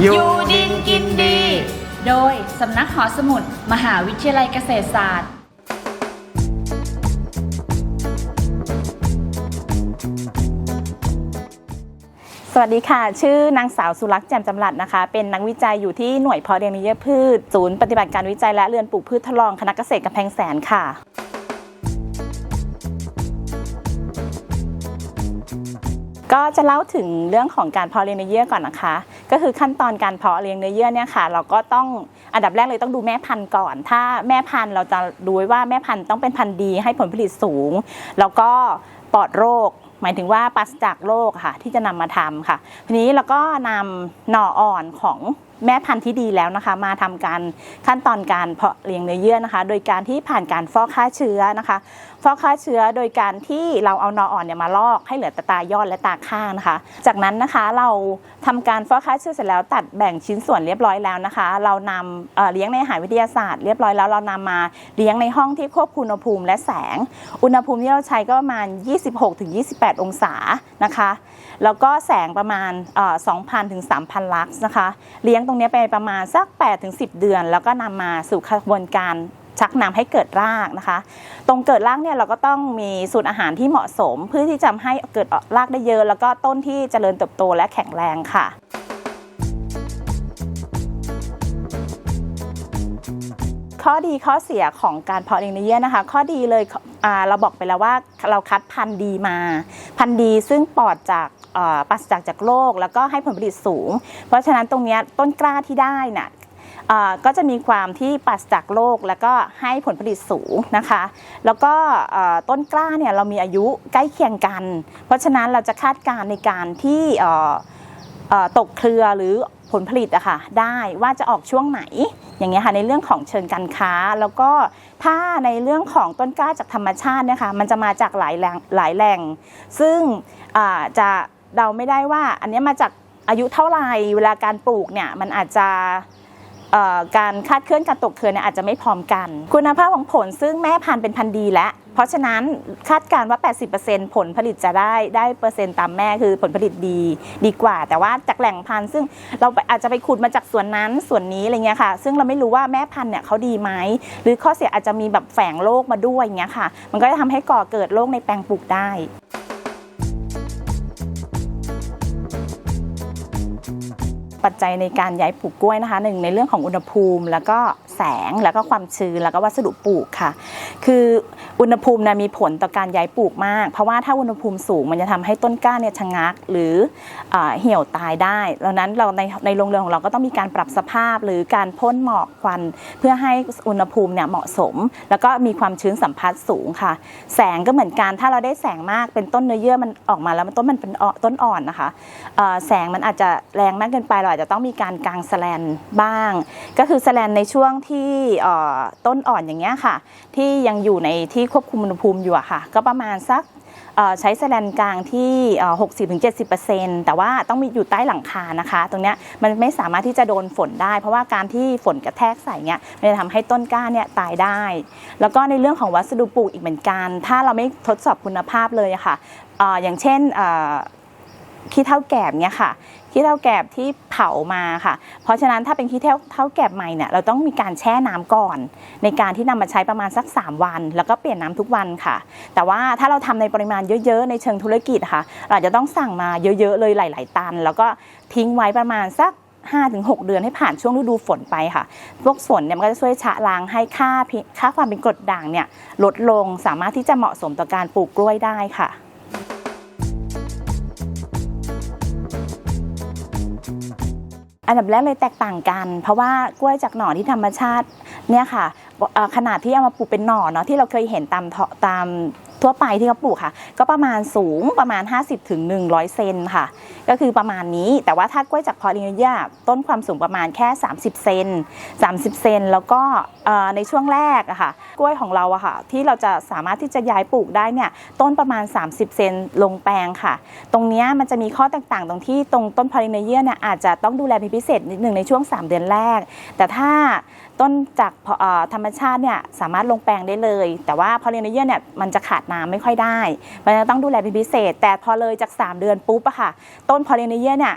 อยู่ดินกินดี โดยสำนักหอสมุด มหาวิทยาลัยเกษตรศาสตร์ สวัสดีค่ะ ชื่อนางสาวสุรักษ์แจ่มจำรัดนะคะ เป็นนักวิจัยอยู่ที่หน่วยเพาะเลี้ยงเนื้อพืช ศูนย์ปฏิบัติการวิจัยและเรือนปลูกพืชทดลองคณะเกษตรกำแพงแสนค่ะ ก็จะเล่าถึงเรื่องของการเพาะเลี้ยงเนื้อเยื่อก่อนนะคะ ก็คือขั้นตอนการเพาะเลี้ยงเนื้อเยื่อเนี่ยค่ะ เราก็ต้องอันดับแรกเลยต้องดูแม่พันธุ์ก่อน ถ้าแม่พันธุ์เราจะดูว่าแม่พันธุ์ต้องเป็นพันธุ์ดีให้ผลผลิตสูง แล้วก็ปลอดโรค หมายถึงว่าปราศจากโรคค่ะ ที่จะนำมาทำค่ะ ทีนี้เราก็นำหน่ออ่อนของ แม่พันธุ์ที่ดีแล้วนะคะ มาทำการขั้นตอนการเพาะเลี้ยงเนื้อเยื่อนะคะ โดยการที่ผ่านการฟอกฆ่าเชื้อนะคะ ฟอกฆ่าเชื้อโดยการที่เราเอานออ่อนเนี่ยมาลอกให้เหลือแต่ตายอดและตาข้างนะคะ จากนั้นนะคะเราทำการฟอกฆ่าเชื้อเสร็จแล้วตัดแบ่งชิ้นส่วนเรียบร้อยแล้วนะคะ เรานำเเลี้ยงในอาหารวิทยาศาสตร์เรียบร้อยแล้วเรานำมาเลี้ยงในห้องที่ควบคุมอุณหภูมิและแสง อุณหภูมิที่เราใช้ก็ประมาณ 26-28 องศานะคะ แล้วก็แสงประมาณเอ่อ2,000 ถึง 3,000 ลักซ์นะคะ เลี้ยงตรงนี้ไปประมาณสัก 8 ถึง 10 เดือน แล้วก็นำมาสู่กระบวนการชักนำให้เกิดรากนะคะ ตรงเกิดรากเนี่ยเราก็ต้องมีสูตรอาหารที่เหมาะสม เพื่อที่จะให้เกิดรากได้เยอะ แล้วก็ต้นที่เจริญเติบโตและแข็งแรงค่ะข้อดีข้อเสียของการเพาะเลี้ยงเนื้อเยื่อนะคะ ข้อดีเลยเราบอกไปแล้วว่าเราคัดพันธุ์ดีมา พันธุ์ดีซึ่งปลอดจาก ปราศจากจากโรคแล้วก็ให้ผลผลิตสูง เพราะฉะนั้นตรงนี้ต้นกล้าที่ได้น่ะเอ่อก็จะมีความที่ปราศจากโรคแล้วก็ให้ผลผลิตสูงนะคะ แล้วก็ต้นกล้าเนี่ยเรามีอายุใกล้เคียงกัน เพราะฉะนั้นเราจะคาดการณ์ในการที่ตกเครือหรือผลผลิตอะค่ะได้ว่าจะออกช่วงไหนอย่างเงี้ยค่ะในเรื่องของเชิงการค้า แล้วก็ถ้าในเรื่องของต้นกล้าจากธรรมชาติเนะคะมันจะมาจากหลายแหล่งหลายแหล่ง ซึ่งจะ เดาไม่ได้ว่าอันนี้มาจากอายุเท่าไหร่เวลาการปลูกเนี่ยมันอาจจะการคาดเคลื่อนการตกเครือนอาจจะไม่พร้อมกัน คุณภาพของผลซึ่งแม่พันธุ์เป็นพันธุ์ดีแล้ว เพราะฉะนั้นคาดการว่า 80%ผลผลิตจะได้ได้เปอร์เซ็นต์ตามแม่คือผลผลิตดีดีกว่า แต่ว่าจากแหล่งพันธุ์ซึ่งเราอาจจะไปขุดมาจากส่วนนั้นส่วนนี้อะไรเงี้ยค่ะ ซึ่งเราไม่รู้ว่าแม่พันธุ์เนี่ยเขาดีไหมหรือข้อเสียอาจจะมีแบบแฝงโรคมาด้วยอย่างเงี้ยค่ะ มันก็จะทำให้ก่อเกิดโรคในแปลงปลูกได้ ปัจจัยในการย้ายปลูกกล้วยนะคะหนึ่งในเรื่องของอุณหภูมิ แล้วก็แสงแล้วก็ความชื้นแล้วก็วัสดุปลูกค่ะ คืออุณหภูมินะมีผลต่อการย้ายปลูกมาก เพราะว่าถ้าอุณหภูมิสูงมันจะทำให้ต้นกล้าเนี่ยชะงัก หรือเอเหี่ยวตายได้ดังนั้นเราในในโรงเรือนของเราก็ต้องมีการปรับสภาพหรือการพ่นหมอกควัน เพื่อให้อุณหภูมิเนี่ยเหมาะสม แล้วก็มีความชื้นสัมผัสสูงค่ะ แสงก็เหมือนกันถ้าเราได้แสงมากเป็นต้นเนื้อเยื่อมันออกมาแล้วมันต้นมันเป็นต้นอ่อนนะคะแสงมันอาจจะแรงมากเกินไปเราอาจจะต้องมีการกางสแลนบ้าง ก็คือสแลนในช่วงที่ต้นอ่อนอย่างเงี้ยค่ะ ที่ยังอยู่ในที่ควบคุมอุณหภูมิอยู่ค่ะ ก็ประมาณสักใช้แสแลนกลางที่เอ่อ60-70%แต่ว่าต้องมีอยู่ใต้หลังคานะคะ ตรงเนี้ยมันไม่สามารถที่จะโดนฝนได้ เพราะว่าการที่ฝนกระแทกใส่เนี้ยมันจะทำให้ต้นกล้าเนี่ยตายได้ แล้วก็ในเรื่องของวัสดุปลูกอีกเหมือนกัน ถ้าเราไม่ทดสอบคุณภาพเลยะค่ะออย่างเช่นขี้เท่าแกบเนี่ยค่ะ ขี้เท่าแกบที่เผามาค่ะ เพราะฉะนั้นถ้าเป็นขี้เท่าเท่าแกบใหม่เนี่ยเราต้องมีการแช่น้ำก่อน ในการที่นำมาใช้ประมาณสัก 3 วัน แล้วก็เปลี่ยนน้ำทุกวันค่ะ แต่ว่าถ้าเราทำในปริมาณเยอะๆ ในเชิงธุรกิจค่ะ เราจะต้องสั่งมาเยอะๆเลยหลาย ๆ ตัน แล้วก็ทิ้งไว้ประมาณสัก5-6 เดือนให้ผ่านช่วงฤดูฝนไปค่ะ พวกฝนเนี่ยมันก็จะช่วยชะล้างให้ค่าค่าความเป็นกรดด่างเนี่ยลดลงสามารถที่จะเหมาะสมต่อการปลูกกล้วยได้ค่ะ อันดับแรกเลยแตกต่างกัน เพราะว่ากล้วยจากหน่อที่ธรรมชาติ เนี่ยค่ะขนาดที่เอามาปลูกเป็นหน่อเนาะที่เราเคยเห็นตามเถาะตามทั่วไปที่เขาปลูกค่ะ ก็ประมาณสูงประมาณ50ถึง100 เซนค่ะ ก็คือประมาณนี้แต่ว่าถ้ากล้วยจากพอลิเนียต้นความสูงประมาณแค่ 30 เซน30 เซนแล้วก็ในช่วงแรกอะค่ะ กล้วยของเราอะค่ะ ที่เราจะสามารถที่จะย้ายปลูกได้เนี่ยต้นประมาณ 30 เซนลงแปลงค่ะ ตรงนี้มันจะมีข้อแตกต่างตรงที่ตรงต้นพอลิเนียเนี่ยอาจจะต้องดูแลเป็นพิเศษนิดหนึ่งในช่วง 3 เดือนแรก แต่ถ้า ต้นจากธรรมชาติเนี่ยสามารถลงแปลงได้เลย แต่ว่าพอเรียนเยอะเนี่ยมันจะขาดน้ำไม่ค่อยได้มันจะต้องดูแลเป็นพิเศษ แต่พอเลยจาก 3 เดือนปุ๊บอะค่ะ ต้นพอเรียนเยอะเนี่ย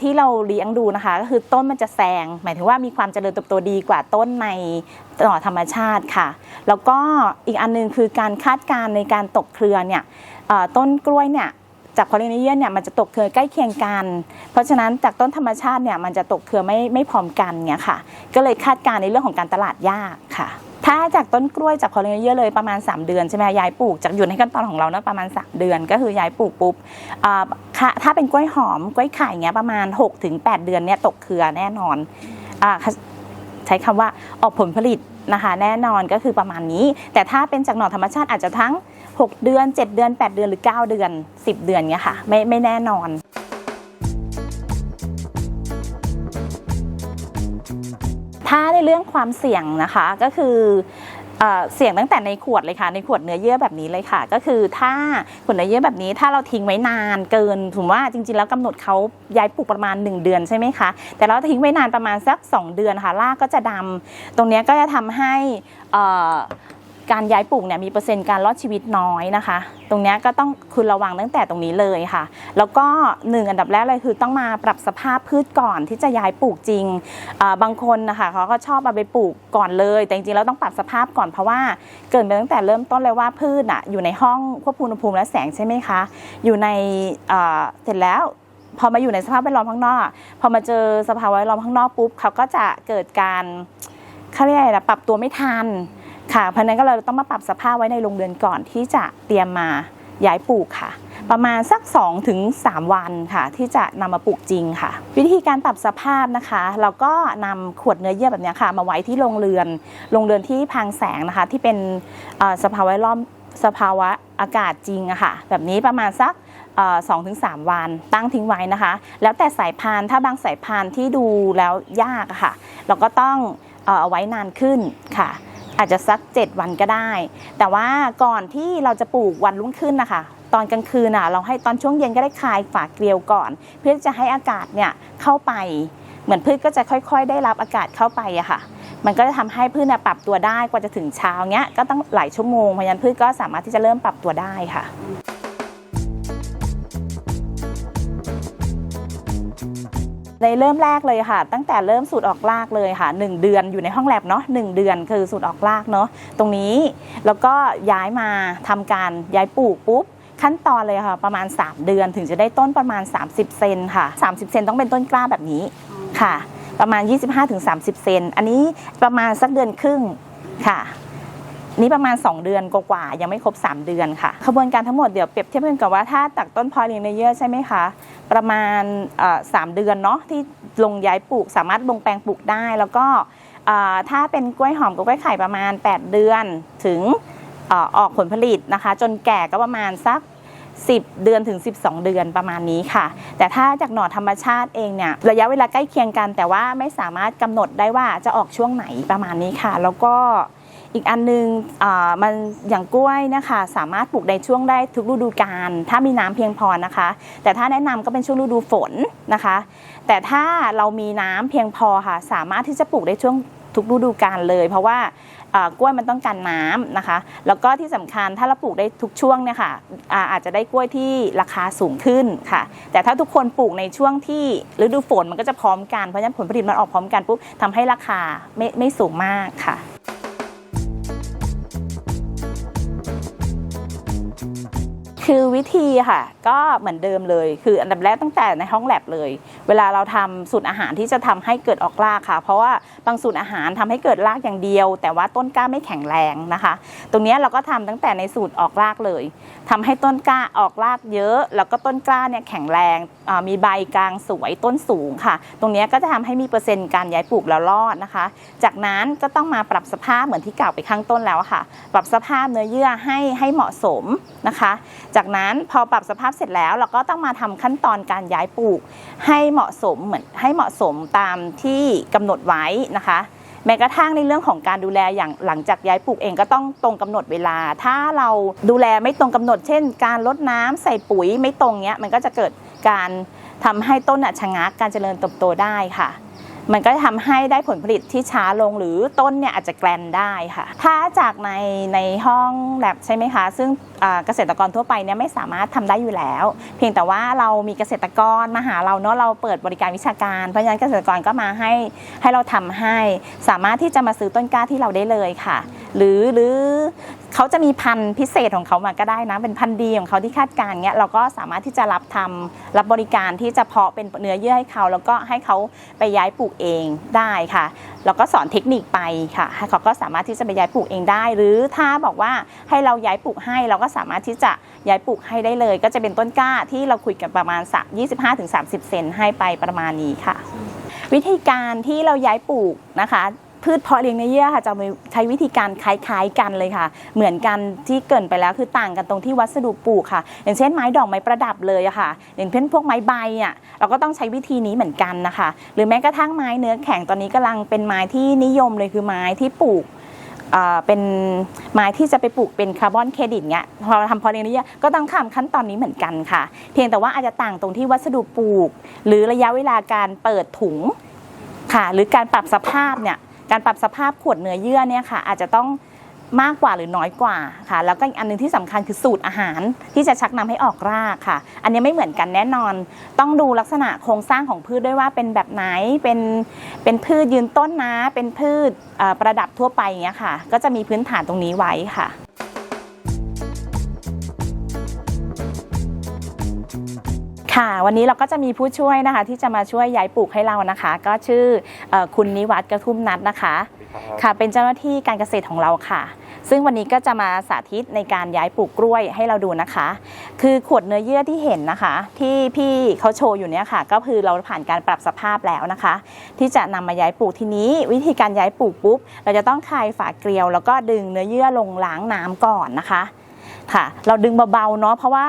ที่เราเลี้ยงดูนะคะ ก็คือต้นมันจะแซง หมายถึงว่ามีความเจริญเติบโตดีกว่าต้นในต่อธรรมชาติค่ะ แล้วก็อีกอันหนึงคือการคาดการณ์ในการตกเครือเนี่ยต้นกล้วยเนี่ย จากพอลินเยียเนี่ยมันจะตกเครือใกล้เคียงกัน เพราะฉะนั้นจากต้นธรรมชาติเนี่ยมันจะตกเครือไม่ไม่พร้อมกันเนี่ยค่ะ ก็เลยคาดการณ์ในเรื่องของการตลาดยากค่ะ ถ้าจากต้นกล้วยจากพอลินเยียเลยประมาณ 3 เดือนใช่ไหมยายปลูกจากอยู่ในขั้นตอนของเรานะประมาณ 3 เดือน ก็คือยายปลูกปุ๊บถ้าเป็นกล้วยหอมกล้วยไข่เงี้ยประมาณ 6-8 เดือนเนี่ยตกเครือแน่นอนอใช้คำว่าออกผลผลิตนะคะแน่นอนก็คือประมาณนี้ แต่ถ้าเป็นจากหน่อธรรมชาติอาจจะทั้ง 6 เดือน 7 เดือน 8 เดือนหรือ 9 เดือน 10 เดือนเนี้ยค่ะไม่ไม่แน่นอนถ้าในเรื่องความเสี่ยงนะคะก็คือเสี่ยงตั้งแต่ในขวดเลยค่ะในขวดเนื้อเยื่อแบบนี้เลยค่ะ ก็คือถ้าขวดเนื้อเยื่อแบบนี้ ถ้าเราทิ้งไว้นานเกินถือว่าจริงๆ แล้วกำหนดเขาย้ายปลูกประมาณ 1 เดือนใช่ไหมคะแต่เราทิ้งไว้นานประมาณสัก 2 เดือนค่ะรากก็จะดำตรงนี้ก็จะทำให้อ่อ การย้ายปลูกเนี่ยมีเปอร์เซ็นต์การรอดชีวิตน้อยนะคะ ตรงนี้ก็ต้องคุณระวังตั้งแต่ตรงนี้เลยค่ะ แล้วก็หนึ่งอันดับแรกเลยคือต้องมาปรับสภาพพืชก่อนที่จะย้ายปลูกจริง บางคนนะคะเขาก็ชอบเอาไปปลูกก่อนเลย แต่จริงๆแล้วต้องปรับสภาพก่อนเพราะว่าเกิดมาตั้งแต่เริ่มต้นเลยว่าพืชอะอยู่ในห้องควบคุมอุณหภูมิและแสงใช่ไหมคะ อยู่ในเสร็จแล้วพอมาอยู่ในสภาพแวดล้อมข้างนอก พอมาเจอสภาวะแวดล้อมข้างนอกปุ๊บเขาก็จะเกิดการเขาเรียกอะไรนะปรับตัวไม่ทัน ค่ะเพราะนั้นก็เลยต้องมาปรับสภาพไว้ในโรงเรือนก่อนที่จะเตรียมมาย้ายปลูกค่ะ ประมาณสัก 2-3ถึง3วันค่ะ ที่จะนำมาปลูกจริงค่ะ วิธีการปรับสภาพนะคะ เราก็นำขวดเนื้อเยื่อแบบนี้ค่ะ มาไว้ที่โรงเรือนโรงเรือนที่พังแสงนะคะ ที่เป็นสภาวะแวดล้อมสภาวะอากาศจริงอะค่ะ แบบนี้ประมาณสักสองถึงสามวันตั้งทิ้งไว้นะคะ แล้วแต่สายพันธุ์ถ้าบางสายพันธุ์ที่ดูแล้วยากค่ะ เราก็ต้องเอาไว้นานขึ้นค่ะ อาจจะสัก 7 วันก็ได้ แต่ว่าก่อนที่เราจะปลูกวันรุ่งขึ้นนะคะ ตอนกลางคืนน่ะเราให้ตอนช่วงเย็นก็ได้คลายฝาเกลียวก่อน เพื่อจะให้อากาศเนี่ยเข้าไป เหมือนพืชก็จะค่อยๆ ได้รับอากาศเข้าไปอะค่ะ มันก็จะทำให้พืชน่ยปรับตัวได้กว่าจะถึงเช้าเนี้ยก็ต้องหลายชั่วโมงเพราะฉะนั้นพืชก็สามารถที่จะเริ่มปรับตัวได้ค่ะ ในเริ่มแรกเลยค่ะ ตั้งแต่เริ่มสูตรออกรากเลยค่ะ 1 เดือนอยู่ในห้องแลบเนาะหเดือนคือสูตรออกรากเนาะตรงนี้แล้วก็ย้ายมาทำการย้ายปลูกปุ๊บขั้นตอนเลยค่ะประมาณ 3 เดือนถึงจะได้ต้นประมาณ 30 เซนค่ะ 30 เซนต้องเป็นต้นกล้าแบบนี้ค่ะ ประมาณ 25-30 เซนอันนี้ประมาณสักเดือนครึ่งค่ะ นี่ประมาณ 2 เดือนกว่าๆยังไม่ครบ 3 เดือนค่ะขบวนการทั้งหมดเดี๋ยวเปรียบเทียบกันกับว่าถ้าตักต้นพอลินเยอร์ใช่ไหมคะประมาณสามเดือนเนาะที่ลงย้ายปลูกสามารถลงแปลงปลูกได้ แล้วก็ถ้าเป็นกล้วยหอมกับกล้วยไข่ประมาณ 8 เดือนถึงออกผลผลิตนะคะ จนแก่ก็ประมาณสัก 10 เดือนถึง 12 เดือนประมาณนี้ค่ะ แต่ถ้าจากหน่อธรรมชาติเองเนี่ยระยะเวลาใกล้เคียงกัน แต่ว่าไม่สามารถกำหนดได้ว่าจะออกช่วงไหนประมาณนี้ค่ะ แล้วก็ อีกอันนึงอ่ามันอย่างกล้วยนะคะสามารถปลูกในช่วงได้ทุกฤดูกาลถ้ามีน้ำเพียงพอนะคะ แต่ถ้าแนะนำก็เป็นช่วงฤดูฝนนะคะ แต่ถ้าเรามีน้ำเพียงพอค่ะ สามารถที่จะปลูกได้ช่วงทุกฤดูกาลเลย เพราะว่ากล้วยมันต้องการน้ำนะคะ แล้วก็ที่สำคัญถ้าเราปลูกได้ทุกช่วงเนี่ยค่ะอาจจะได้กล้วยที่ราคาสูงขึ้นค่ะ แต่ถ้าทุกคนปลูกในช่วงที่ฤดูฝนมันก็จะพร้อมกันเพราะฉะนั้นผลผลิตมันออกพร้อมกันปุ๊บทำให้ราคาไม่ไม่สูงมากค่ะ คือวิธีค่ะ ก็เหมือนเดิมเลย คืออันดับแรกตั้งแต่ในห้องแลบเลย เวลาเราทำสูตรอาหารที่จะทำให้เกิดออกรากค่ะ เพราะว่าบางสูตรอาหารทำให้เกิดรากอย่างเดียว แต่ว่าต้นกล้าไม่แข็งแรงนะคะ ตรงนี้เราก็ทำตั้งแต่ในสูตรออกรากเลยทำให้ต้นกล้าออกรากเยอะ แล้วก็ต้นกล้าเนี่ยแข็งแรงมีใบกลางสวยต้นสูงค่ะ ตรงนี้ก็จะทำให้มีเปอร์เซ็นต์การย้ายปลูกแล้วรอดนะคะ จากนั้นก็ต้องมาปรับสภาพเหมือนที่กล่าวไปข้างต้นแล้วค่ะ ปรับสภาพเนื้อเยื่อให้ให้เหมาะสมนะคะ จากนั้นพอปรับสภาพเสร็จแล้ว เราก็ต้องมาทำขั้นตอนการย้ายปลูก ให้เหมาะสมเหมือนให้เหมาะสมตามที่กำหนดไว้นะคะแม้กระทั่งในเรื่องของการดูแลอย่างหลังจากย้ายปลูกเองก็ต้องตรงกำหนดเวลา ถ้าเราดูแลไม่ตรงกำหนด เช่น การลดน้ำใส่ปุ๋ยไม่ตรงเนี้ยมันก็จะเกิด การทำให้ต้นอะชะงักการเจริญเติบโตได้ค่ะ มันก็จะทำให้ได้ผลผลิตที่ช้าลงหรือต้นเนี่ยอาจจะแกรนได้ค่ะ ถ้าจากในในห้องแลบใช่ไหมคะ ซึ่งเกษตรกรทั่วไปเนี่ยไม่สามารถทำได้อยู่แล้ว เพียงแต่ว่าเรามีเกษตรกรมาหาเราเนาะเราเปิดบริการวิชาการ เพราะฉะนั้นเกษตรกรก็มาให้ให้เราทำให้ สามารถที่จะมาซื้อต้นกล้าที่เราได้เลยค่ะ หรือหรือ เขาจะมีพันธุ์พิเศษของเขามาก็ได้นะ เป็นพันธุ์ดีของเขาที่คาดการณ์เนี้ยเราก็สามารถที่จะรับทำรับบริการที่จะเพาะเป็นเนื้อเยื่อให้เขาแล้วก็ให้เขาไปย้ายปลูกเองได้ค่ะแล้วก็สอนเทคนิคไปค่ะให้เขาก็สามารถที่จะไปย้ายปลูกเองได้ หรือถ้าบอกว่าให้เราย้ายปลูกให้เราก็สามารถที่จะย้ายปลูกให้ได้เลย ก็จะเป็นต้นกล้าที่เราคุยกันประมาณสัก25-30 เซนให้ไปประมาณนี้ค่ะ วิธีการที่เราย้ายปลูกนะคะ พืชเพาะเลี้ยงเนื้อเยื่อค่ะจะใช้วิธีการคล้ายๆกันเลยค่ะ เหมือนกันที่เกินไปแล้วคือต่างกันตรงที่วัสดุปลูกค่ะ อย่างเช่นไม้ดอกไม้ประดับเลยอะค่ะ อย่างเช่นพวกไม้ใบอะเราก็ต้องใช้วิธีนี้เหมือนกันนะคะ หรือแม้กระทั่งไม้เนื้อแข็งตอนนี้กำลังเป็นไม้ที่นิยมเลยคือไม้ที่ปลูกเป็นไม้ที่จะไปปลูกเป็นคาร์บอนเครดิตเงี้ยพอเราทำพอเลี้ยงเนื้อเยื่อก็ต้องทำขั้นตอนนี้เหมือนกันค่ะ เพียงแต่ว่าอาจจะต่างตรงที่วัสดุปลูก หรือระยะเวลาการเปิดถุงค่ะ หรือการปรับสภาพเนี่ย การปรับสภาพขวดเนื้อเยื่อเนี่ยค่ะอาจจะต้องมากกว่าหรือน้อยกว่าค่ะ แล้วก็อีกอันหนึงที่สำคัญคือสูตรอาหารที่จะชักนำให้ออกรากค่ะ อันนี้ไม่เหมือนกันแน่นอน ต้องดูลักษณะโครงสร้างของพืชด้วยว่าเป็นแบบไหนเป็นเป็นพืชยืนต้นนะ เป็นพืชประดับทั่วไปอย่างเงี้ยค่ะ ก็จะมีพื้นฐานตรงนี้ไว้ค่ะ ค่ะ วันนี้เราก็จะมีผู้ช่วยนะคะ ที่จะมาช่วยย้ายปลูกให้เรานะคะ ก็ชื่อเออคุณนิวัฒน์กระทุ่มนัดนะคะ ค่ะ เป็นเจ้าหน้าที่การเกษตรของเราค่ะ ซึ่งวันนี้ก็จะมาสาธิตในการย้ายปลูกกล้วยให้เราดูนะคะ คือขวดเนื้อเยื่อที่เห็นนะคะ ที่พี่เขาโชว์อยู่เนี่ยค่ะ ก็คือเราผ่านการปรับสภาพแล้วนะคะ ที่จะนำมาย้ายปลูกทีนี้ วิธีการย้ายปลูกปุ๊บ เราจะต้องคลายฝาเกลียว แล้วก็ดึงเนื้อเยื่อลงล้างน้ำก่อนนะคะ ค่ะ เราดึงเบาๆเนาะเพราะว่า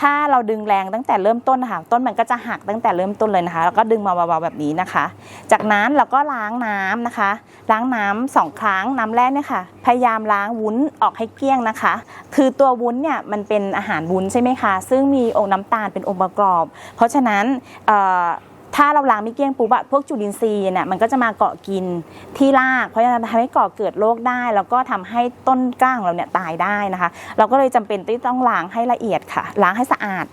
ถ้าเราดึงแรงตั้งแต่เริ่มต้นนะคะต้นมันก็จะหักตั้งแต่เริ่มต้นเลยนะคะ แล้วก็ดึงมาเบาๆแบบนี้นะคะ จากนั้นเราก็ล้างน้ำนะคะ ล้างน้ำสองครั้งน้ำแรกเนี่ยค่ะ พยายามล้างวุ้นออกให้เกลี้ยงนะคะ คือตัววุ้นเนี่ยมันเป็นอาหารวุ้นใช่ไหมคะ ซึ่งมีองค์น้ำตาลเป็นองค์ประกอบ เพราะฉะนั้น ถ้าเราล้างไม่เกลี้ยงปุ๊บอะพวกจุลินทรีย์เนี่ยมันก็จะมาเกาะกินที่ราก เพราะฉะนั้นทำให้ก่อเกิดโรคได้ แล้วก็ทำให้ต้นกล้าของเราเนี่ยตายได้นะคะ เราก็เลยจำเป็นที่ต้องล้างให้ละเอียดค่ะ ล้างให้สะอาด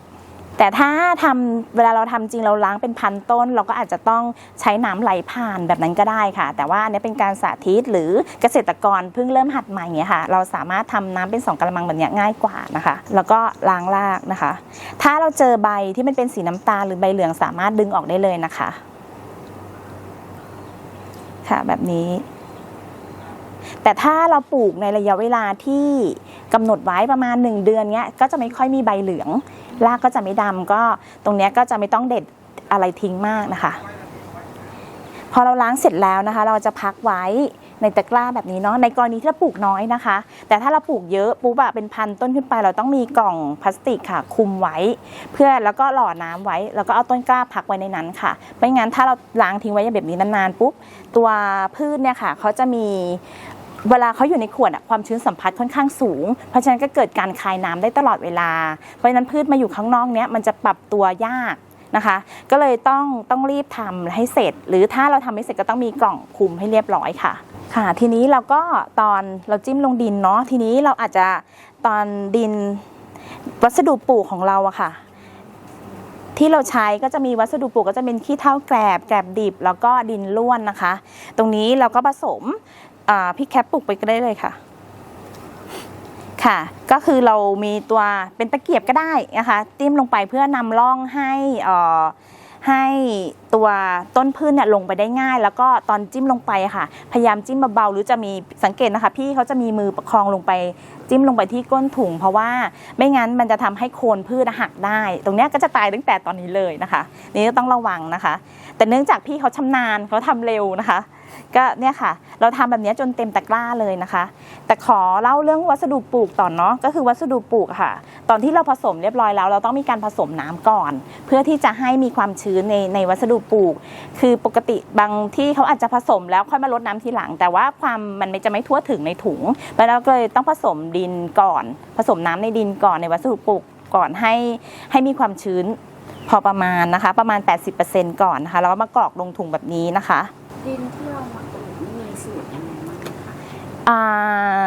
แต่ถ้าทำเวลาเราทำจริงเราล้างเป็นพันต้น เราก็อาจจะต้องใช้น้ำไหลผ่านแบบนั้นก็ได้ค่ะ แต่ว่าอันนี้เป็นการสาธิตหรือเกษตรกรเพิ่งเริ่มหัดใหม่เงี้ยค่ะ เราสามารถทำน้ำเป็นสองกระมังแบบนี้ง่ายกว่านะคะ แล้วก็ล้างรากนะคะ ถ้าเราเจอใบที่มันเป็นสีน้ำตาลหรือใบเหลืองสามารถดึงออกได้เลยนะคะ ค่ะแบบนี้แต่ถ้าเราปลูกในระยะเวลาที่กำหนดไว้ประมาณ 1 เดือนเนี้ยก็จะไม่ค่อยมีใบเหลือง รากก็จะไม่ดำก็ตรงนี้ก็จะไม่ต้องเด็ดอะไรทิ้งมากนะคะ พอเราล้างเสร็จแล้วนะคะ เราจะพักไว้ในตะกร้าแบบนี้เนาะในกรณีที่เราปลูกน้อยนะคะ แต่ถ้าเราปลูกเยอะปุ๊บอะเป็นพันต้นขึ้นไป เราต้องมีกล่องพลาสติกค่ะ คุมไว้ เพื่อแล้วก็หล่อน้ำไว้ แล้วก็เอาต้นกล้าพักไว้ในนั้นค่ะไม่งั้นถ้าเราล้างทิ้งไว้แบบนี้นานๆปุ๊บตัวพืชเนี่ยค่ะเขาจะมี เวลาเขาอยู่ในขวดอะความชื้นสัมผัสค่อนข้างสูง เพราะฉะนั้นก็เกิดการคายน้ำได้ตลอดเวลา เพราะฉะนั้นพืชมาอยู่ข้างนอกเนี้ยมันจะปรับตัวยากนะคะ ก็เลยต้องต้องรีบทำให้เสร็จ หรือถ้าเราทำไม่เสร็จก็ต้องมีกล่องคุมให้เรียบร้อยค่ะ ค่ะ ทีนี้เราก็ตอนเราจิ้มลงดินเนาะทีนี้เราอาจจะตอนดินวัสดุปลูกของเราอะค่ะ ที่เราใช้ก็จะมีวัสดุปลูกก็จะเป็นขี้เถ้าแกลบแกลบดิบ แล้วก็ดินล้วนนะคะ ตรงนี้เราก็ผสม พี่แคปปลูกไปก็ได้เลยค่ะ ค่ะ ก็คือเรามีตัวเป็นตะเกียบก็ได้นะคะจิ้มลงไปเพื่อนำร่องให้อ่อให้ตัวต้นพืชเนี่ยลงไปได้ง่าย แล้วก็ตอนจิ้มลงไปค่ะ พยายามจิ้มเบาๆหรือจะมีสังเกตนะคะ พี่เขาจะมีมือประคองลงไป จิ้มลงไปที่ก้นถุง เพราะว่าไม่งั้นมันจะทำให้โคนพืชหักได้ ตรงเนี้ยก็จะตายตั้งแต่ตอนนี้เลยนะคะ นี่ต้องระวังนะคะ แต่เนื่องจากพี่เขาชำนาญเขาทำเร็วนะคะ ก็เนี่ยค่ะ เราทำแบบนี้จนเต็มตะกร้าเลยนะคะ แต่ขอเล่าเรื่องวัสดุปลูกต่อนเนาะก็คือวัสดุปลูกค่ะ ตอนที่เราผสมเรียบร้อยแล้ว เราต้องมีการผสมน้ำก่อน เพื่อที่จะให้มีความชื้นในในวัสดุปลูก คือปกติบางที่เขาอาจจะผสมแล้วค่อยมาลดน้ำทีหลัง แต่ว่าความมันจะไม่ทั่วถึงในถุงแล้วเราก็เลยต้องผสมดินก่อน ผสมน้ำในดินก่อนในวัสดุปลูกก่อนให้ให้มีความชื้น พอประมาณนะคะ ประมาณ 80%ก่อนนะคะแล้วก็มากรอกลงถุงแบบนี้นะคะดินที่เรามาปลูกนี่มีสูตรยังไงบ้างคะอ่า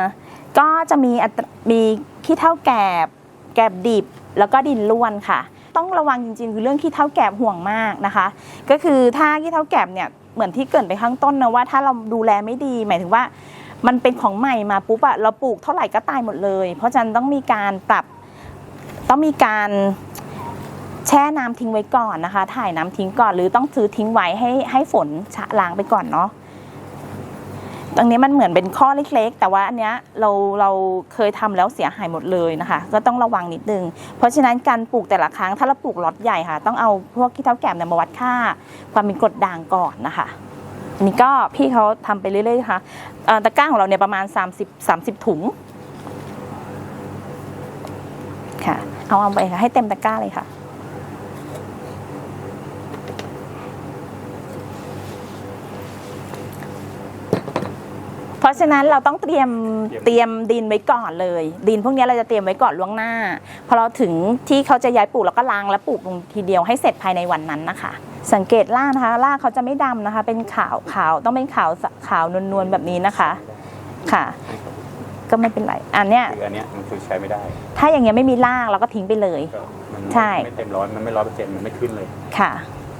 ก็จะมีอัตรามีขี้เท่าแกบ แกบดิบแล้วก็ดินล้วนค่ะ ต้องระวังจริงๆ คือเรื่องขี้เท่าแกบห่วงมากนะคะ ก็คือถ้าขี้เท่าแกบเนี่ยเหมือนที่เกรินไปข้างต้นนะว่าถ้าเราดูแลไม่ดีหมายถึงว่ามันเป็นของใหม่มาปุ๊บอะเราปลูกเท่าไหร่ก็ตายหมดเลย เพราะฉะนั้นต้องมีการปรับต้องมีการ แช่น้ำทิ้งไว้ก่อนนะคะ ถ่ายน้ำทิ้งก่อนหรือต้องซื้อทิ้งไว้ให้ให้ฝนชะล้างไปก่อนเนาะตรงนี้มันเหมือนเป็นข้อเล็กๆ แต่ว่าอันเนี้ยเราเราเคยทำแล้วเสียหายหมดเลยนะคะ ก็ต้องระวังนิดนึง เพราะฉะนั้นการปลูกแต่ละครั้งถ้าเราปลูกล็อตใหญ่ค่ะ ต้องเอาพวกขี้เท้าแกบเนี่ยมาวัดค่า ความเป็นกรดด่างก่อนนะคะอันนี้ก็พี่เขาทำไปเรื่อยๆค่ะตะกร้าของเราเนี่ยประมาณ 30 30 ถุงค่ะ เอาเอาไปค่ะให้เต็มตะกร้าเลยค่ะ เพราะฉะนั้นเราต้องเตรียมเตรียมดินไว้ก่อนเลย ดินพวกนี้เราจะเตรียมไว้ก่อนล่วงหน้า พอเราถึงที่เขาจะย้ายปลูกเราก็ล้างและปลูกลงทีเดียวให้เสร็จภายในวันนั้นนะคะ สังเกตล่างนะคะล่างเขาจะไม่ดำนะคะ เป็นขาวขาวต้องเป็นขาวสขาวนวลๆแบบนี้นะคะค่ะ ก็ไม่เป็นไรอันเนี้ยคืออันเนี้ยมันคือใช้ไม่ได้ ถ้าอย่างเงี้ยไม่มีล่างเราก็ทิ้งไปเลยก็มันใช่ไม่เต็มร้อยมันไม่ร้อยเปอร์เซ็นต์มันไม่ขึ้นเลยค่ะ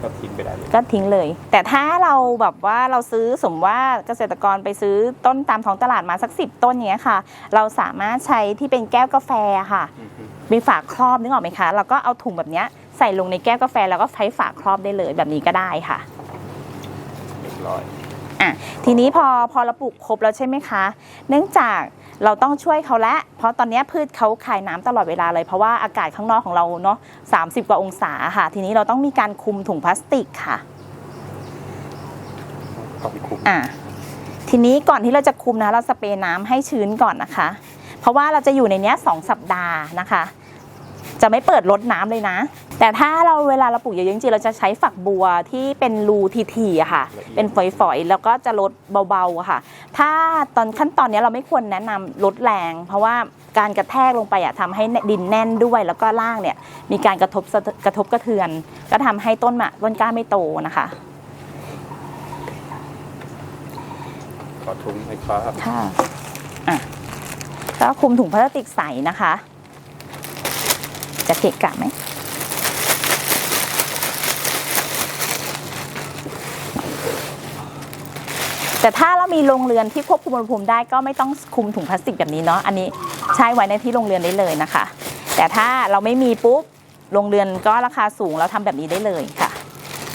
ก็ทิ้งไปได้เลยก็ทิ้งเลย แต่ถ้าเราแบบว่าเราซื้อสมมติว่าเกษตรกรไปซื้อต้นตามท้องตลาดมาสักสิบต้นอย่างเงี้ยค่ะ เราสามารถใช้ที่เป็นแก้วกาแฟค่ะอือฮึมีฝาครอบนึกออกไหมคะเราก็เอาถุงแบบเนี้ยใส่ลงในแก้วกาแฟแล้วก็ใช้ฝาครอบได้เลยแบบนี้ก็ได้ค่ะเรียบร้อยอะทีนี้พอพอเราปลูกครบแล้วใช่ไหมคะ เนื่องจาก เราต้องช่วยเขาและ เพราะตอนนี้พืชเขาคายน้ำตลอดเวลาเลย เพราะว่าอากาศข้างนอกของเราเนาะ30กว่าองศาค่ะ ทีนี้เราต้องมีการคลุมถุงพลาสติกค่ะต้องคุมอะทีนี้ก่อนที่เราจะคลุมนะ เราสเปรย์น้ำให้ชื้นก่อนนะคะ เพราะว่าเราจะอยู่ในเนี้ยสองสัปดาห์นะคะ จะไม่เปิดรดน้ำเลยนะ แต่ถ้าเราเวลาเราปลูกเยอะๆจริงๆเราจะใช้ฝักบัวที่เป็นรูทีๆอะค่ะ เป็นฝอยๆ แล้วก็จะลดเบาๆอะค่ะ ถ้าตอนขั้นตอนเนี้ยเราไม่ควรแนะนำลดแรง เพราะว่าการกระแทกลงไปอะทำให้ดินแน่นด้วย แล้วก็ล่างเนี่ยมีการกระทบสะกระทบกระเทือน ก็ทำให้ต้นมะต้นกล้าไม่โตนะคะขอทุงให้ครับค่ะอะก็คลุมถุงพลาสติกใสนะคะ จะเกะกะไหม แต่ถ้าเรามีโรงเรือนที่ควบคุมอุณหภูมิได้ก็ไม่ต้องคลุมถุงพลาสติกแบบนี้เนาะอันนี้ใช้ไว้ในที่โรงเรือนได้เลยนะคะ แต่ถ้าเราไม่มีปุ๊บโรงเรือนก็ราคาสูงเราทำแบบนี้ได้เลยค่ะ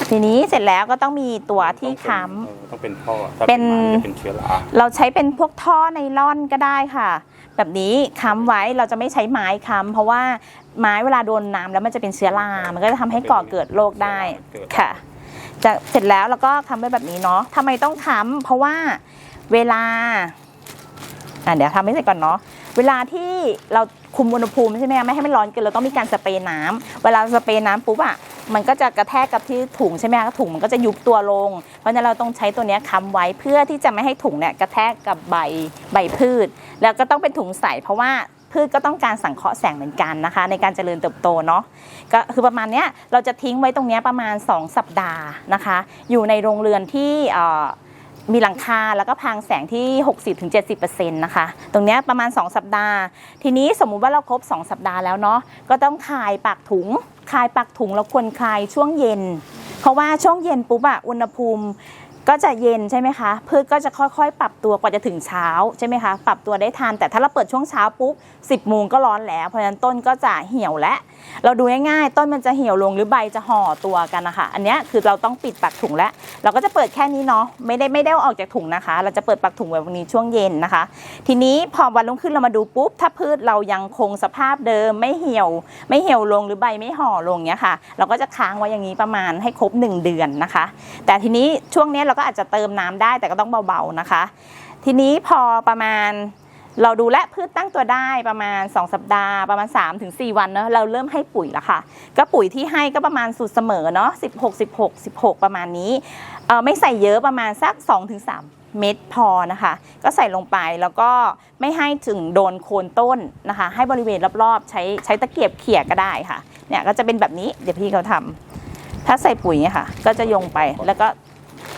ทีนี้เสร็จแล้วก็ต้องมีตัวที่ค้ำเออต้องเป็นท่อถ้าเป็เป็นนไม้จะเป็นเชื้อราเราใช้เป็นพวกท่อไนล่อนก็ได้ค่ะ แบบนี้ค้ำไว้เราจะไม่ใช้ไม้ค้ำเพราะว่าไม้เวลาโดนน้ำแล้วมันจะเป็นเชื้อรา มันก็จะทำให้ก่อเกิดโรคได้เกิดค่ะ จะเสร็จแล้วเราก็ค้ำไว้แบบนี้เนาะทำไมต้องค้ำเพราะว่าเวลาอะเดี๋ยวทำให้เสร็จก่อนเนาะเวลาที่เราคุมอุณหภูมิใช่ไหมไม่ให้มันร้อนเกินเราต้องมีการสเปรย์น้ำเวลาสเปรย์น้ำปุ๊บอะมันก็จะกระแทกกับที่ถุงใช่ไหมคะถุงมันก็จะยุบตัวลง เพราะฉะนั้นเราต้องใช้ตัวนี้ค้ำไว้เพื่อที่จะไม่ให้ถุงเนี่ยกระแทกกับใบใบพืช แล้วก็ต้องเป็นถุงใสเพราะว่า พืชก็ต้องการสังเคราะห์แสงเหมือนกันนะคะ ในการเจริญเติบโตเนาะก็คือประมาณเนี้ยเราจะทิ้งไว้ตรงเนี้ยประมาณ 2 สัปดาห์นะคะ อยู่ในโรงเรือนที่มีหลังคาแล้วก็พางแสงที่ 60-70%นะคะ ตรงเนี้ยประมาณ 2 สัปดาห์ ทีนี้สมมุติว่าเราครบ 2 สัปดาห์แล้วเนาะก็ต้องคลายปากถุง คลายปากถุงเราควรคลายช่วงเย็น เพราะว่าช่วงเย็นปุ๊บอะอุณหภูมิ ก็จะเย็นใช่ไหมคะพืชก็จะค่อยๆ ปรับตัวกว่าจะถึงเช้าใช่ไหมคะปรับตัวได้ทันแต่ถ้าเราเปิดช่วงเช้าปุ๊บ10โมงก็ร้อนแล้วเพราะฉะนั้นต้นก็จะเหี่ยวและ เราดูง่ายๆต้นมันจะเหี่ยวลงหรือใบจะห่อตัวกันนะคะ อันนี้คือเราต้องปิดปากถุงแล้ว เราก็จะเปิดแค่นี้เนาะไม่ได้ไม่ได้ออกจากถุงนะคะ เราจะเปิดปากถุงไว้วันนี้ช่วงเย็นนะคะ ทีนี้พอวันรุ่งขึ้นเรามาดูปุ๊บถ้าพืชเรายังคงสภาพเดิมไม่เหี่ยว ไม่เหี่ยวลงหรือใบไม่ห่อลงเนี้ยค่ะ เราก็จะค้างไว้อย่างนี้ประมาณให้ครบ 1 เดือนนะคะ แต่ทีนี้ช่วงนี้เราก็อาจจะเติมน้ำได้แต่ก็ต้องเบาๆนะคะ ทีนี้พอประมาณเราดูแลพืชตั้งตัวได้ประมาณ 2 สัปดาห์ ประมาณ 3-4 วันเนอะเราเริ่มให้ปุ๋ยแล้วค่ะ ก็ปุ๋ยที่ให้ก็ประมาณสูตรเสมอเนาะ16 16 16 ประมาณนี้เออไม่ใส่เยอะประมาณสัก 2-3 เม็ดพอนะคะ ก็ใส่ลงไปแล้วก็ไม่ให้ถึงโดนโคนต้นนะคะ ให้บริเวณรอบๆ ใช้ใช้ตะเกียบเขี่ยก็ได้ค่ะเนี่ยก็จะเป็นแบบนี้เดี๋ยวพี่เขาทำถ้าใส่ปุ๋ยเนี่ยค่ะ ก็จะยงไปแล้วก็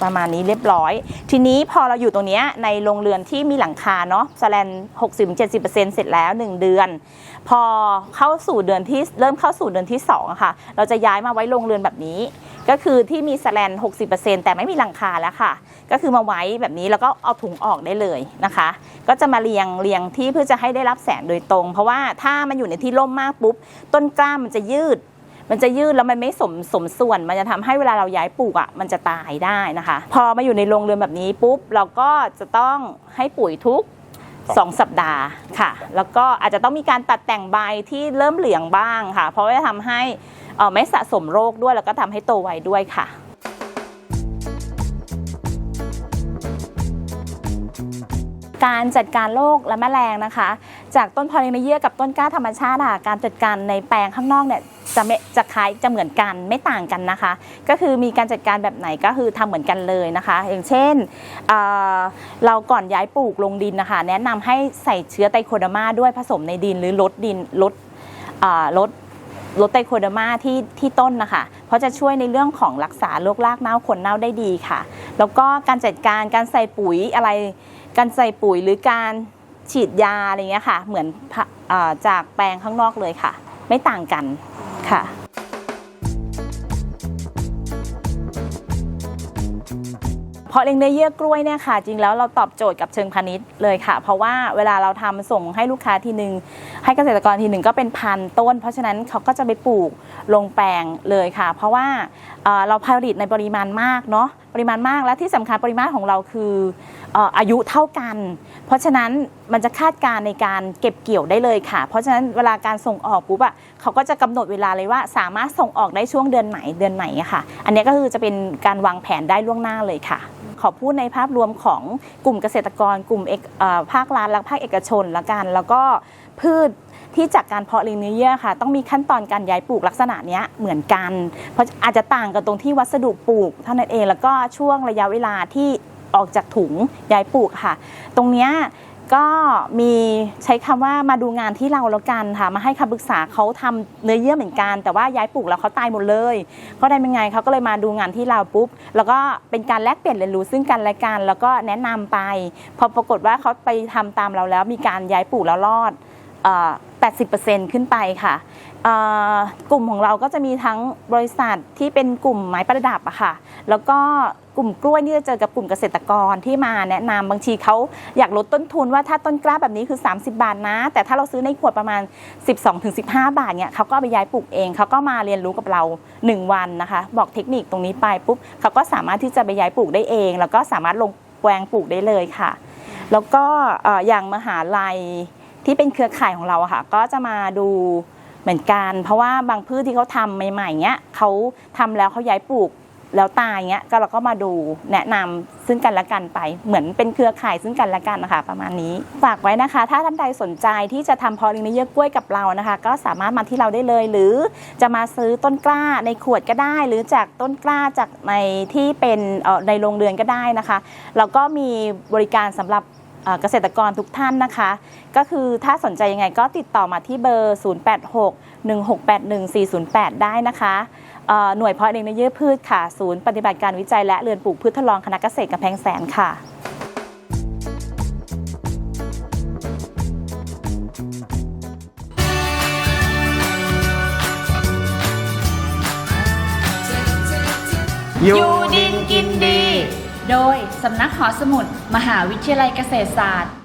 ประมาณนี้เรียบร้อย ทีนี้พอเราอยู่ตรงนี้ในโรงเรือนที่มีหลังคาเนาะสแลน60-70%เสร็จแล้ว 1 เดือน พอเข้าสู่เดือนที่เริ่มเข้าสู่เดือนที่2อะค่ะ เราจะย้ายมาไว้โรงเรือนแบบนี้ ก็คือที่มีสแลน60%แต่ไม่มีหลังคาแล้วค่ะ ก็คือมาไว้แบบนี้แล้วก็เอาถุงออกได้เลยนะคะ ก็จะมาเรียงเรียงที่เพื่อจะให้ได้รับแสงโดยตรง เพราะว่าถ้ามันอยู่ในที่ร่มมากปุ๊บต้นกล้ามันจะยืด มันจะยืดแล้วมันไม่สมสมส่วน มันจะทำให้เวลาเราย้ายปลูกอะมันจะตายได้นะคะ พอมาอยู่ในโรงเรือนแบบนี้ปุ๊บเราก็จะต้องให้ปุ๋ยทุกสอง2สัปดาห์ค่ะ แล้วก็อาจจะต้องมีการตัดแต่งใบที่เริ่มเหลืองบ้างค่ะ เพราะว่าจะทำให้เอ่อไม่สะสมโรคด้วยแล้วก็ทำให้โตไวด้วยค่ะการจัดการโรคและแมลงนะคะ จากต้นพอลิเมเยียกับต้นกล้าธรรมชาติค่ะการจัดการในแปลงข้างนอกเนี่ย จะไม่จะคล้ายจะเหมือนกันไม่ต่างกันนะคะ ก็คือมีการจัดการแบบไหนก็คือทำเหมือนกันเลยนะคะ อย่างเช่นเเราก่อนย้ายปลูกลงดินนะคะ แนะนำให้ใส่เชื้อไตโคเดอร์มาด้วยผสมในดินหรือลดดินลดลดลดไตโคเดอร์มาที่ที่ต้นนะคะ เพราะจะช่วยในเรื่องของรักษาโรครากเน่าขนเน่าได้ดีค่ะ แล้วก็การจัดการการใส่ปุ๋ยอะไร การใส่ปุ๋ยหรือการฉีดยาอะไรเงี้ยค่ะ เหมือนอจากแปลงข้างนอกเลยค่ะ ไม่ต่างกัน ค่ะเพราะเลี้ยงเนื้อเยื่อกล้วยเนี่ยค่ะ จริงแล้วเราตอบโจทย์กับเชิงพาณิชย์เลยค่ะ เพราะว่าเวลาเราทำส่งให้ลูกค้าทีหนึ่งให้เกษตรกรทีหนึ่งก็เป็นพันต้น เพราะฉะนั้นเขาก็จะไปปลูกลงแปลงเลยค่ะ เพราะว่าเราผลิตในปริมาณมากเนาะปริมาณมากและที่สำคัญปริมาณของเราคืออายุเท่ากัน เพราะฉะนั้นมันจะคาดการในการเก็บเกี่ยวได้เลยค่ะ เพราะฉะนั้นเวลาการส่งออกปุ๊บอะเขาก็จะกำหนดเวลาเลยว่า สามารถส่งออกได้ช่วงเดือนไหนเดือนไหนอะค่ะ อันนี้ก็คือจะเป็นการวางแผนได้ล่วงหน้าเลยค่ะ ขอพูดในภาพรวมของกลุ่มเกษตรกร กลุ่มเอกภาครัฐและภาคเอกชนละกัน แล้วก็พืชที่จากการเพาะเลี้ยงเนื้อเยื่อค่ะ ต้องมีขั้นตอนการย้ายปลูกลักษณะนี้เหมือนกัน เพราะอาจจะต่างกันตรงที่วัสดุปลูกเท่านั้นเองแล้วก็ช่วงระยะเวลาที่ ออกจากถุงย้ายปลูกค่ะ ตรงเนี้ยก็มีใช้คำว่ามาดูงานที่เราแล้วกันค่ะ มาให้คำปรึกษาเขาทำเนื้อเยื่อเหมือนกัน แต่ว่าย้ายปลูกแล้วเขาตายหมดเลย ก็ได้เป็นไงเขาก็เลยมาดูงานที่เราปุ๊บ แล้วก็เป็นการแลกเปลี่ยนเรียนรู้ซึ่งกันและกัน แล้วก็แนะนำไป พอปรากฏว่าเขาไปทำตามเราแล้ว มีการย้ายปลูกแล้วรอดเอ่อ 80%ขึ้นไปค่ะกลุ่มของเราก็จะมีทั้งบริษัทที่เป็นกลุ่มไม้ประดับอะค่ะ แล้วก็กลุ่มกล้วยนี่จะเจอกับกลุ่มเกษตรกรที่มาแนะนำบางทีเขาอยากลดต้นทุนว่าถ้าต้นกล้าแบบนี้คือ 30 บาทนะ แต่ถ้าเราซื้อในขวดประมาณ 12-15 บาทเนี่ยเขาก็ไปย้ายปลูกเองเขาก็มาเรียนรู้กับเรา 1 วันนะคะ บอกเทคนิคตรงนี้ไปปุ๊บเขาก็สามารถที่จะไปย้ายปลูกได้เอง แล้วก็สามารถลงแปลงปลูกได้เลยค่ะ แล้วก็เอ่ออย่างมหาลัย ที่เป็นเครือข่ายของเราค่ะ ก็จะมาดูเหมือนกัน เพราะว่าบางพืชที่เขาทำใหม่ๆเนี้ยเขาทำแล้วเขาย้ายปลูกแล้วตายเงี้ยก็เราก็มาดูแนะนำซึ่งกันและกันไป เหมือนเป็นเครือข่ายซึ่งกันและกันนะคะประมาณนี้ฝากไว้นะคะ ถ้าท่านใดสนใจที่จะทำพอลิเนเยอร์กล้วยกับเรานะคะ ก็สามารถมาที่เราได้เลย หรือจะมาซื้อต้นกล้าในขวดก็ได้ หรือจากต้นกล้าจากในที่เป็นในโรงเรือนก็ได้นะคะแล้วก็มีบริการสำหรับ เกษตรกรทุกท่านนะคะ ก็คือถ้าสนใจยังไงก็ติดต่อมาที่เบอร์ 0861681408 ได้นะคะหน่วยเพาะเลี้ยงเนื้อเยื่อพืชค่ะ ศูนย์ปฏิบัติการวิจัยและเรือนปลูกพืชทดลองคณะเกษตรกำแพงแสนค่ะอยู่ดินกินดี โดยสำนักหอสมุด มหาวิทยาลัยเกษตรศาสตร์